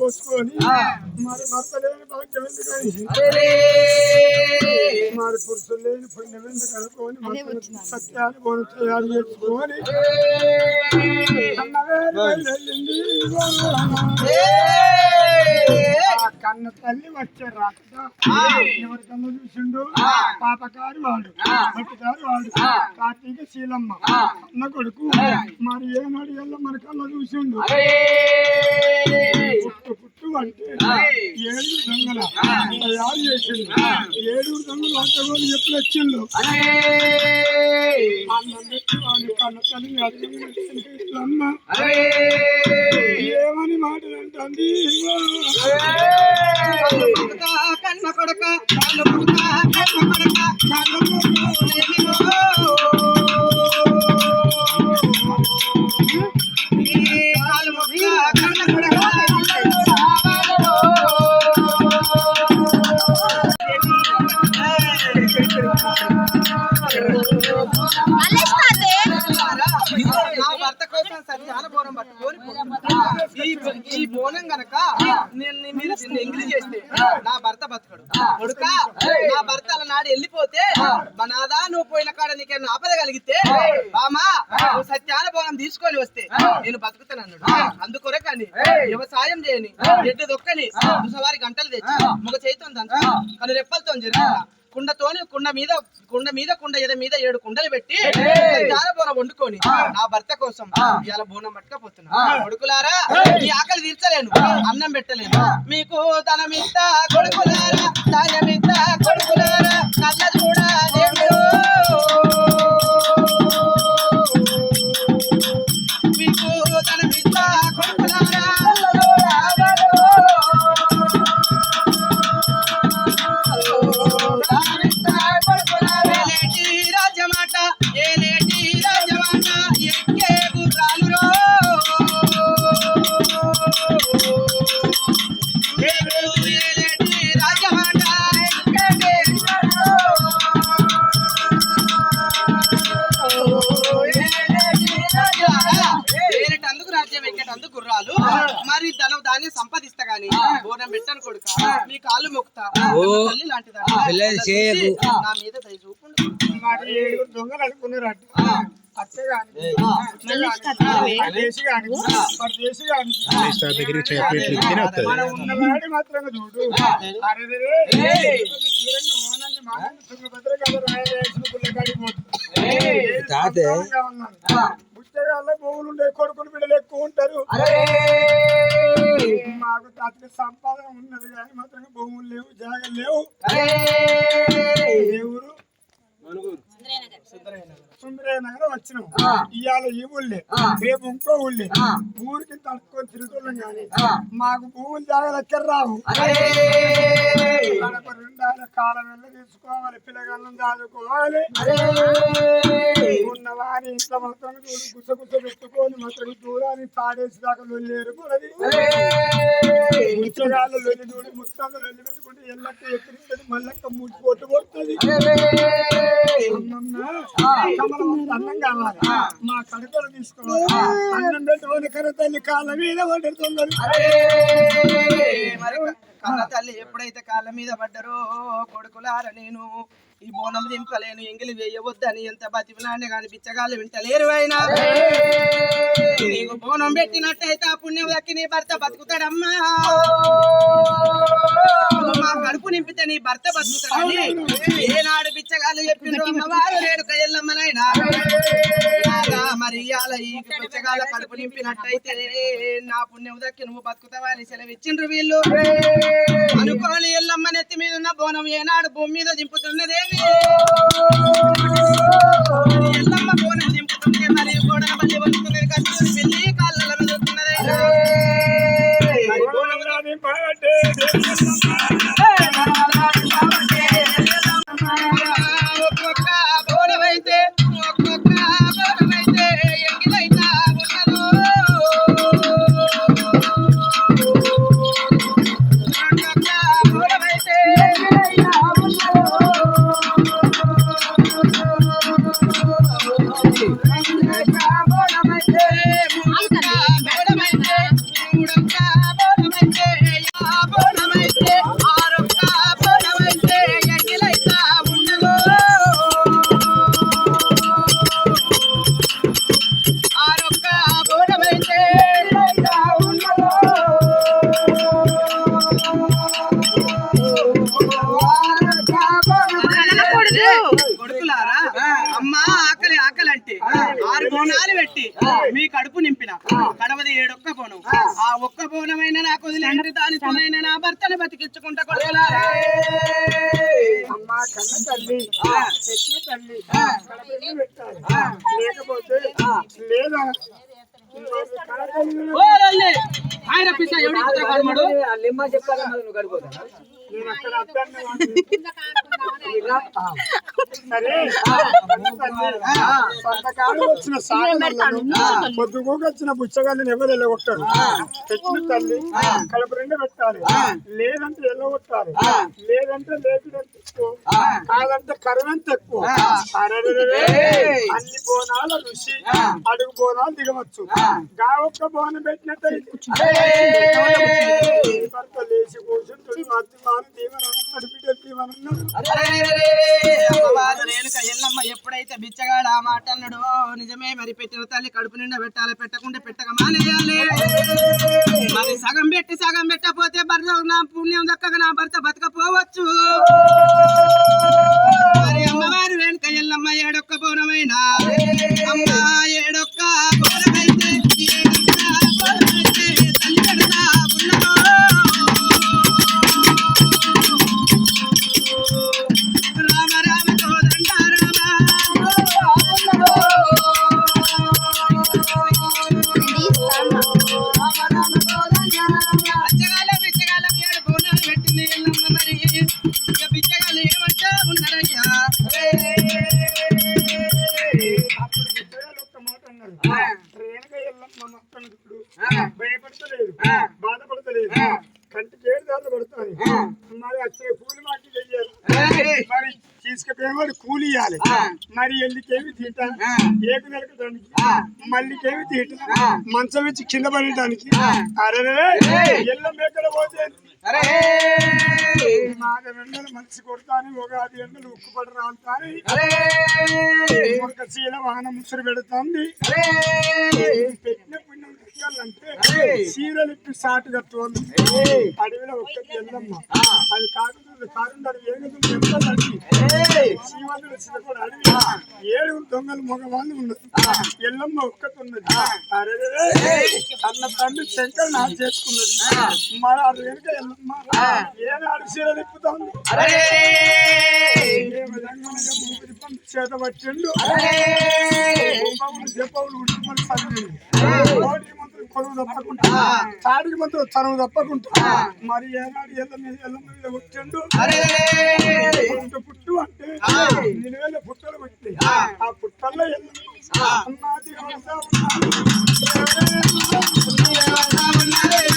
పోసుకొని, మరి భర్త లేని భాగ్యం ఎందుకని మరి పురుషులు లేని పుణ్యం ఎందుకు అనుకోని మరి సత్యాన్ని బోధ చేయాలి చేసుకొని అన్నవే వెళ్ళింది కన్న తల్లి వచ్చే రాకట ఎవరి కన్న చూసిండు? పాపకారి వాడు భట్టుకారి వాడు కార్తీక శీలమ్మ అన్న కొడుకు. మరి ఏనాడు ఎల్ల మన కన్న చూసిండు? పుట్టు పుట్టు అంటే ఏడుగురు దొంగల? తయారు చేసిండు. ఏడుగురు దొంగలు అంతగోలు ఎప్పుడు వచ్చిండు? అన్నం కన్న తల్లి అమ్మ. కొడుక నా భర్త నాడు వెళ్ళిపోతే మా నాదా నువ్వు పోయిన కాడ నీకేమైనా ఆపద కలిగితే బామా నువ్వు సత్యాన బోనం తీసుకొని వస్తే నేను బతుకుతాను అన్నాడు. అందుకొరకని వ్యవసాయం చేయని ఎడ్డు దొక్కని దుసవారి గంటలు తెచ్చి మగ చేతితో దంచు కానీ రెప్పలతో జరిగిన కుండతోని కుండ మీద కుండ మీద కుండ ఎద మీద ఏడు కుండలు పెట్టి జారబోన వండుకొని నా భర్త కోసం ఇవాళ బోనం పట్టుకపోతున్నా. కొడుకులారా ఈ ఆకలి తీర్చలేను. అన్నం పెట్టలేను. మీకు ధనమిత్త కొడుకులారా ధాన్యమిత్త కొడుకులారా కళ్ళది కూడా మరి దేశీ గాని. దగ్గరికి చెప్పేట్లు ఇస్తేనే వస్తుంది తాతే. ఉన్నారు. బుచ్చగాళ్ళ భూములు ఉండే కొడుకులు బిడ్డలు ఎక్కువ ఉంటారు. మాకు అతని సంపాదన ఉన్నది కానీ మాత్రం భూములు లేవు జాగలు లేవు. ఏ ఊరు? సుందరనగర్ వచ్చినాం. ఇవాళ ఈ ఊళ్ళే. రేపు ఇంకో ఊళ్ళే. ఊరికి తట్టుకొని తిరుగుతున్నాం కానీ మాకు భూములు జాగ్రత్త రావు. కడప రెండాల కాలం వెళ్ళ తీసుకోవాలి పిల్లగాళ్ళని దాదుకోవాలి ఉన్న వారి ఇంట్లో మొత్తం గుస గుస పెట్టుకొని మొత్తం దూరాన్ని తాడేసి దాకా లొల్లేరు కొలది ముచ్చగాళ్ళు లొల్లి దూడి ముత్తాలు లొల్లి పెట్టుకుంటే ఎల్లక్క ఎక్కిరిస్తుంది మల్లక్క పొట్టు కొడుతుంది. అన్నం కావాలి మా కడుపులు తీసుకోవాలి. అన్నం పెట్టుకొని కర తల్లి కాళ్ళ మీద పడుతున్నారు కన్న తల్లి ఎప్పుడైతే కాళ్ళ మీద పడ్డారో కొడుకులార నేను ఈ బోనం దింపలేను ఎంగిలి వేయవద్దని ఎంత బతికినానే కానీ బిచ్చగాళ్ళు వింటలేరు అయినా నీకు బోనం పెట్టినట్టయితే ఆ పుణ్యం దక్కి నీ భర్త బతుకుతాడమ్మా. మా కడుపు నింపితే నీ భర్త బతుకుతాడని ఏనాడు బిచ్చగాళ్ళు చెప్పిండ్రు అమ్మవారు రేడుక ఎల్లమ్మనైనా ఇవాళ ఈ బిచ్చగాళ్ళ కడుపు నింపినట్టయితే నా పుణ్యం దక్కి నువ్వు బతుకుతావా అని సెలవిచ్చిండ్రు వీళ్ళు. అనుకోని ఎల్లమ్మ నెత్తి మీద ఉన్న బోనం ఏనాడు భూమి మీద దింపుతున్నదేమి ఎల్లమ్మ బోనం దింపుతుంటే మరి గోడల మళ్ళీ వస్తున్నది కస్తూరి ఆకలి ఆకలి అంటే ఆరు బోనాలు పెట్టి మీ కడుపు నింపిన. కడవది ఏడొక్క బోనం. ఆ. ఒక్క బోనమైన నాకు వదిలేండి దానితోనైనా నా భర్తను బతికించుకుంటా కొడుకులారా లేదా? ఆయన పిచ్చ ఎవడి పుట్ట కర్మడు నేను అక్కడ అద్దాన్ని సరే. కొంతకాలం వచ్చిన సాగలను పొద్దుగోకి వచ్చిన బుచ్చగాళ్ళని ఎవరు వెళ్ళగొట్టారు పెట్టిన తల్లి కడుపు రెండు పెట్టాలి లేదంటే వెళ్ళగొట్టాలి. లేదంటే ఎక్కువ. కాదంటే కరువంత ఎక్కువ. అన్ని బోనాల రుచి. అడుగు బోనాలు దిగవచ్చు. గా ఒక్క బోనం పెట్టినట్టే లేచి కూర్చుంటుంది. అత్తి మాను దీవెన బిడ్డ దీవెన అమ్మవారు రేణుక ఎల్లమ్మ ఎప్పుడైతే బిచ్చగాడు ఆ మాట అన్నాడో నిజమే మరి పెట్టిన తల్లి కడుపు నిండా పెట్టాలి పెట్టకుండా పెట్టక మానేయాలి. మరి సగం పెట్టి సగం పెట్టకపోతే భర్త నా పుణ్యం దక్కగా నా భర్త బతకపోవచ్చు. మరి అమ్మవారు వెనుక ఎల్లమ్మ ఏడొక్క పౌరమైన అమ్మ కంటికి ఏడు దారులు పడతారు మరి వచ్చే కూలి మాకి చెయ్యాలి మరి తీసుకుపోయేవాడు కూలి ఇవ్వాలి మరి ఎల్లికేమి తీట? ఏకు నరకడానికి. మల్లికేమి తీట? మంచం ఇచ్చి కింద పడటానికి అరే ఎల్లం ఎక్కడ పోతే మాద ఎండలు మనిషి కొడతాని ఉగాది ఎండలు ఉక్కుపడి రాలుతాని. ఒక చీల వాహన ముసురు పెడుతుంది. పెట్టిన చీరలు ఇప్పి సాటు కట్టుకోండి. అడవిలో ఒక్కటి ఎల్లమ్మ అది కాకుండా కాకుండా ఏగుతుంది ఎంతలండి శివంతుడు చిన్నప్పుడు అడవి. ఏడు దొంగలు మగవాళ్ళు ఉన్నారు ఎల్లమ్మ ఒక్కటి ఉన్నది. అరే అన్న తండ్రి శంకర్ నా చేసుకున్నది. మరి అది వెనుక ఎల్లమ్మ. ఏనాడు చీరలు ఇప్పుతోంది చేత పట్టిండు చదివిండు కోటి మంత్రులు కొలువు తప్పకుండా. తాడికి మంత్రులు తరువు తప్పకుండా. మరి ఏనాడు ఎల్ల మీద ఎల్ల మీద వచ్చిండు. పుట్ట అంటే నిలువేల పుట్టలు పెట్టి ఆ. పుట్టల్లో ఎల్ల అన్నాది.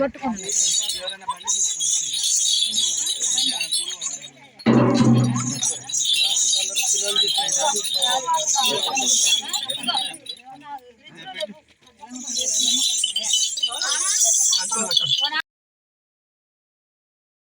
పట్టుకోండి